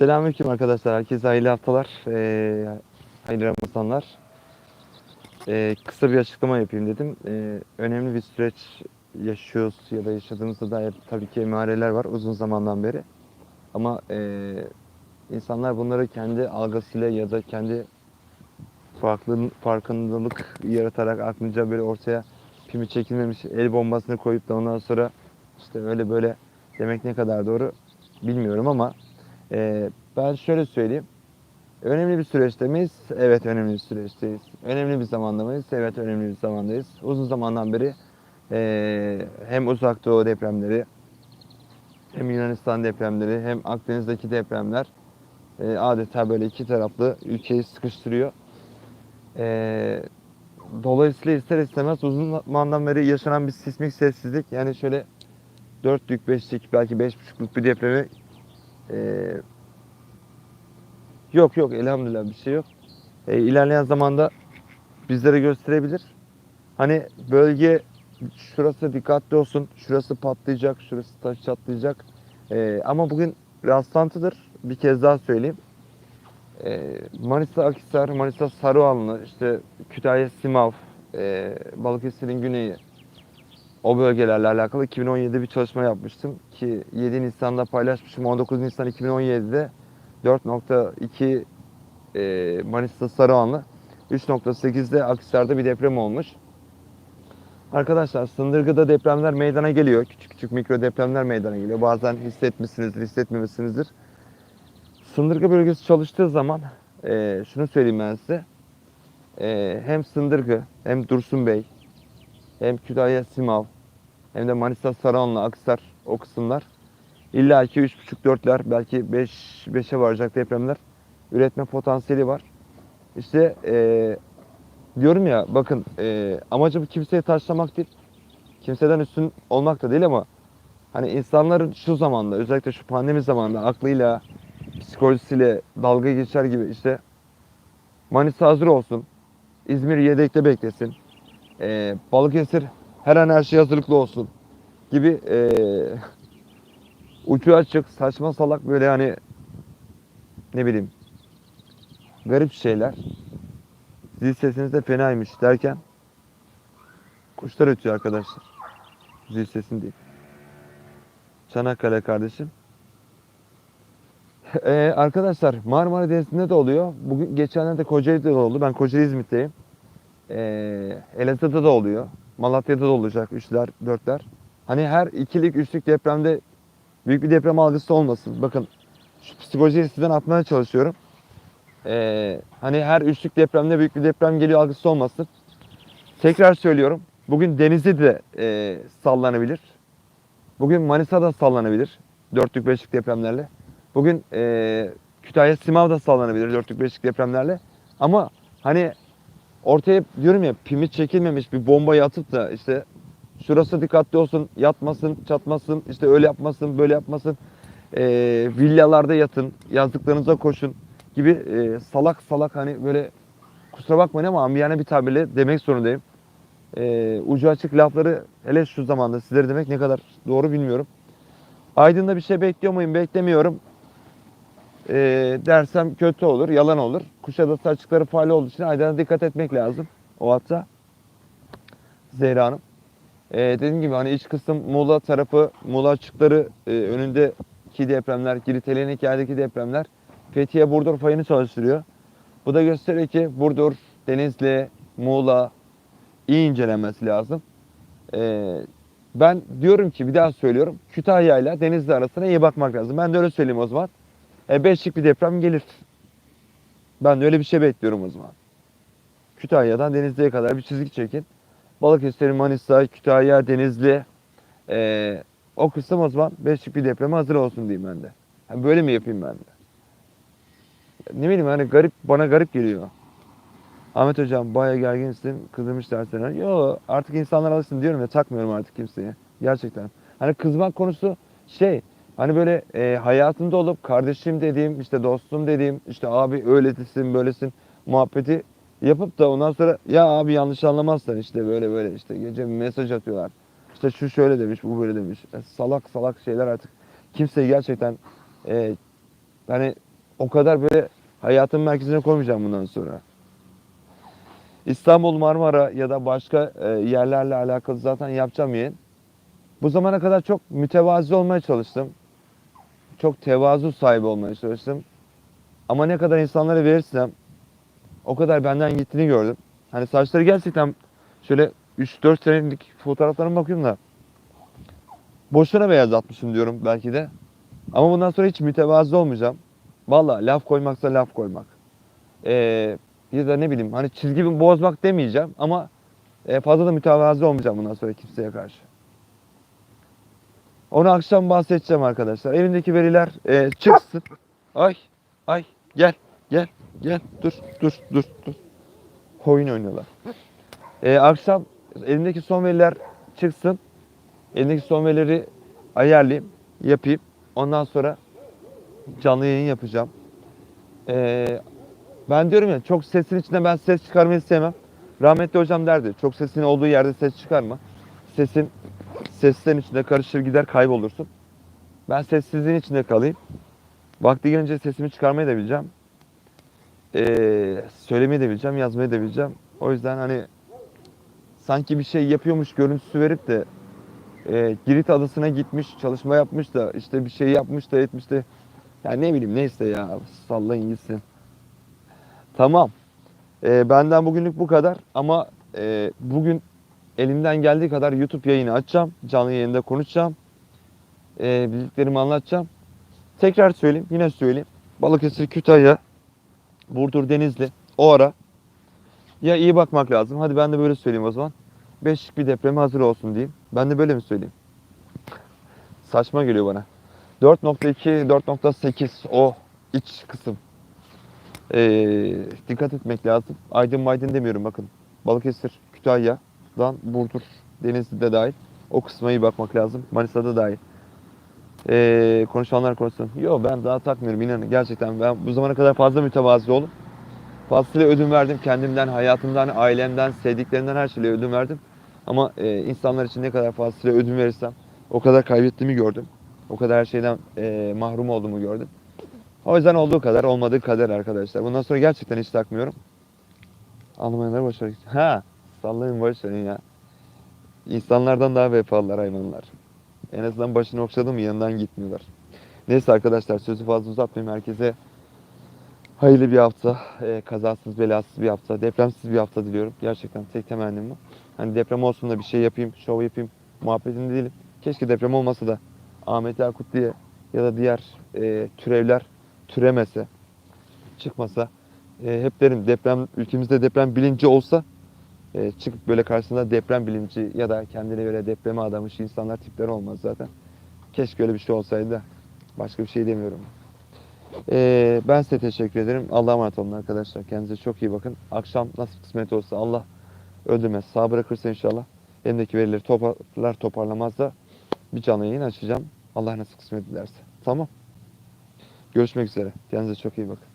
Selamünaleyküm arkadaşlar. Herkese hayırlı haftalar. Ee, hayırlı Ramazanlar. Ee, kısa bir açıklama yapayım dedim. Ee, önemli bir süreç yaşıyoruz ya da yaşadığımızda dair tabii ki emareler var uzun zamandan beri. Ama ee, insanlar bunları kendi algısıyla ya da kendi farklı farkındalık yaratarak aklınca böyle ortaya pimi çekilmemiş el bombasını koyup da ondan sonra işte öyle böyle demek ne kadar doğru bilmiyorum ama ee, ben şöyle söyleyeyim. Önemli bir süreçte miyiz? Evet önemli bir süreçteyiz. Önemli bir zamanda mıyız? Evet önemli bir zamandayız. Uzun zamandan beri ee, hem uzak doğu depremleri hem Yunanistan depremleri hem Akdeniz'deki depremler ee, adeta böyle iki taraflı ülkeyi sıkıştırıyor. Ee, dolayısıyla ister istemez uzun zamandan beri yaşanan bir sismik sessizlik yani şöyle 4'lük, 5'lik belki 5.5'luk bir depremi ee, yok yok elhamdülillah bir şey yok. Ee, ilerleyen zamanda bizlere gösterebilir. Hani bölge şurası dikkatli olsun, şurası patlayacak, şurası taş çatlayacak. Ee, ama bugün rastlantıdır. Bir kez daha söyleyeyim. Ee, Manisa Akhisar, Manisa Saruhanlı, işte Kütahya Simav, e, Balıkesir'in güneyi o bölgelerle alakalı 2017'de bir çalışma yapmıştım ki 7 Nisan'da paylaşmışım. 19 Nisan 2017'de 4.2 e, Manisa Sarıhanlı, 3.8'de Akhisar'da bir deprem olmuş. Arkadaşlar Sındırgı'da depremler meydana geliyor. Küçük küçük mikro depremler meydana geliyor. Bazen hissetmişsinizdir, hissetmemişsinizdir. Sındırgı bölgesi çalıştığı zaman e, şunu söyleyeyim ben size. E, hem Sındırgı hem Dursun Bey hem Kütahya Simav hem de Manisa Sarıhanlı, Aksar o kısımlar illa ki 3.5-4'ler belki 5 5'e varacak depremler üretme potansiyeli var. İşte e, diyorum ya bakın e, amacım kimseye taşlamak değil. Kimseden üstün olmak da değil ama hani insanların şu zamanda özellikle şu pandemi zamanında aklıyla psikolojisiyle dalga geçer gibi işte Manisa hazır olsun. İzmir yedekte beklesin e, Balıkesir her an her şey hazırlıklı olsun gibi e, ucu açık saçma salak böyle hani ne bileyim garip şeyler. Zil sesiniz de fenaymış derken kuşlar ötüyor arkadaşlar. Zil sesin değil. Çanakkale kardeşim. E, arkadaşlar Marmara Denizi'nde de oluyor. Bugün geçenlerde Kocaeli'de de oldu. Ben Kocaeli İzmit'teyim ee, Elazığ'da da oluyor. Malatya'da da olacak üçler, dörtler. Hani her ikilik, üçlük depremde büyük bir deprem algısı olmasın. Bakın şu psikolojiyi sizden atmaya çalışıyorum. Ee, hani her üçlük depremde büyük bir deprem geliyor algısı olmasın. Tekrar söylüyorum. Bugün Denizli de e, sallanabilir. Bugün Manisa'da sallanabilir. Dörtlük, beşlik depremlerle. Bugün e, Kütahya Simav'da sallanabilir dörtlük, beşlik depremlerle. Ama hani ortaya diyorum ya pimi çekilmemiş bir bombayı atıp da işte şurası dikkatli olsun yatmasın çatmasın işte öyle yapmasın böyle yapmasın e, villalarda yatın yazdıklarınıza koşun gibi e, salak salak hani böyle kusura bakmayın ama ambiyane bir tabirle demek zorundayım. E, ucu açık lafları hele şu zamanda sizlere demek ne kadar doğru bilmiyorum. Aydın'da bir şey bekliyor muyum beklemiyorum e, dersem kötü olur, yalan olur. Kuşadası açıkları faali olduğu için Aydın'a dikkat etmek lazım. O hatta Zehra Hanım. E, dediğim gibi hani iç kısım Muğla tarafı, Muğla açıkları e, önündeki depremler, Giriteli'nin hikayedeki depremler Fethiye Burdur fayını çalıştırıyor. Bu da gösteriyor ki Burdur, Denizli, Muğla iyi incelenmesi lazım. E, ben diyorum ki bir daha söylüyorum. Kütahya ile Denizli arasına iyi bakmak lazım. Ben de öyle söyleyeyim o zaman. E beşlik bir deprem gelir. Ben de öyle bir şey bekliyorum o zaman. Kütahya'dan Denizli'ye kadar bir çizgi çekin. Balıkesir, Manisa, Kütahya, Denizli. E, o kısım o zaman beşlik bir depreme hazır olsun diyeyim ben de. Yani böyle mi yapayım ben de? Ne bileyim hani garip bana garip geliyor. Ahmet hocam baya gerginsin, kızmış dersen. Yo artık insanlar alışsın diyorum ya takmıyorum artık kimseye. Gerçekten. Hani kızmak konusu şey Hani böyle e, hayatımda olup kardeşim dediğim, işte dostum dediğim, işte abi öylesin böylesin muhabbeti yapıp da ondan sonra ya abi yanlış anlamazsan işte böyle böyle işte gece mesaj atıyorlar. İşte şu şöyle demiş, bu böyle demiş. E, salak salak şeyler artık kimseyi gerçekten e, hani o kadar böyle hayatın merkezine koymayacağım bundan sonra. İstanbul, Marmara ya da başka e, yerlerle alakalı zaten yapacağım yayın. Bu zamana kadar çok mütevazi olmaya çalıştım. Çok tevazu sahibi olmaya çalıştım. Ama ne kadar insanlara verirsem o kadar benden gittiğini gördüm. Hani saçları gerçekten şöyle 3-4 senelik fotoğraflarıma bakıyorum da boşuna beyazlatmışım diyorum belki de. Ama bundan sonra hiç mütevazı olmayacağım. Vallahi laf koymaksa laf koymak. Ee, ya da ne bileyim hani çizgimi bozmak demeyeceğim ama e, fazla da mütevazı olmayacağım bundan sonra kimseye karşı. Onu akşam bahsedeceğim arkadaşlar. Elimdeki veriler e, çıksın. Ay, ay, gel, gel, gel. Dur, dur, dur, dur. Oyun oynuyorlar. E, akşam elimdeki son veriler çıksın. Elimdeki son verileri ayarlayayım, yapayım. Ondan sonra canlı yayın yapacağım. E, ben diyorum ya çok sesin içinde ben ses çıkarmayı sevmem. Rahmetli hocam derdi. Çok sesin olduğu yerde ses çıkarma. Sesin seslerin içinde karışır gider kaybolursun. Ben sessizliğin içinde kalayım. Vakti gelince sesimi çıkarmayı da bileceğim. Ee, söylemeyi de bileceğim, yazmayı da bileceğim. O yüzden hani sanki bir şey yapıyormuş görüntüsü verip de e, Girit adasına gitmiş, çalışma yapmış da işte bir şey yapmış da etmiş de yani ne bileyim neyse ya sallayın gitsin. Tamam. Ee, benden bugünlük bu kadar ama e, bugün elimden geldiği kadar YouTube yayını açacağım. Canlı yayında konuşacağım. Ee, bildiklerimi anlatacağım. Tekrar söyleyeyim, yine söyleyeyim. Balıkesir, Kütahya, Burdur, Denizli. O ara ya iyi bakmak lazım. Hadi ben de böyle söyleyeyim o zaman. Beşlik bir depreme hazır olsun diyeyim. Ben de böyle mi söyleyeyim? Saçma geliyor bana. 4.2, 4.8 o iç kısım. Ee, dikkat etmek lazım. Aydın Maydın demiyorum bakın. Balıkesir, Kütahya'dan Burdur, Denizli'de dahil. O kısma iyi bakmak lazım. Manisa'da dahil. Ee, konuşanlar konuşsun. Yo ben daha takmıyorum inanın. Gerçekten ben bu zamana kadar fazla mütevazı oldum. Fazlasıyla ödün verdim. Kendimden, hayatımdan, ailemden, sevdiklerimden her şeyle ödün verdim. Ama e, insanlar için ne kadar fazlasıyla ödün verirsem o kadar kaybettiğimi gördüm. O kadar her şeyden e, mahrum olduğumu gördüm. O yüzden olduğu kadar olmadığı kadar arkadaşlar. Bundan sonra gerçekten hiç takmıyorum. Anlamayanlar boş ver. Ha, sallayın boş verin ya. İnsanlardan daha vefalılar hayvanlar. En azından başını okşadım mı yanından gitmiyorlar. Neyse arkadaşlar sözü fazla uzatmayayım. Herkese hayırlı bir hafta, e, kazasız belasız bir hafta, depremsiz bir hafta diliyorum. Gerçekten tek temennim bu. Hani deprem olsun da bir şey yapayım, şov yapayım muhabbetinde değilim. Keşke deprem olmasa da Ahmet Yakut diye ya da diğer e, türevler türemese, çıkmasa. E, hep derim deprem ülkemizde deprem bilinci olsa e, çıkıp böyle karşısında deprem bilinci ya da kendine göre depreme adamış insanlar tipler olmaz zaten. Keşke öyle bir şey olsaydı başka bir şey demiyorum. E, ben size teşekkür ederim. Allah'a emanet olun arkadaşlar. Kendinize çok iyi bakın. Akşam nasıl kısmet olsa Allah öldürmez. Sağ bırakırsa inşallah elimdeki verileri toparlar toparlamaz da bir canlı yayın açacağım. Allah nasıl kısmet ederse. Tamam. Görüşmek üzere. Kendinize çok iyi bakın.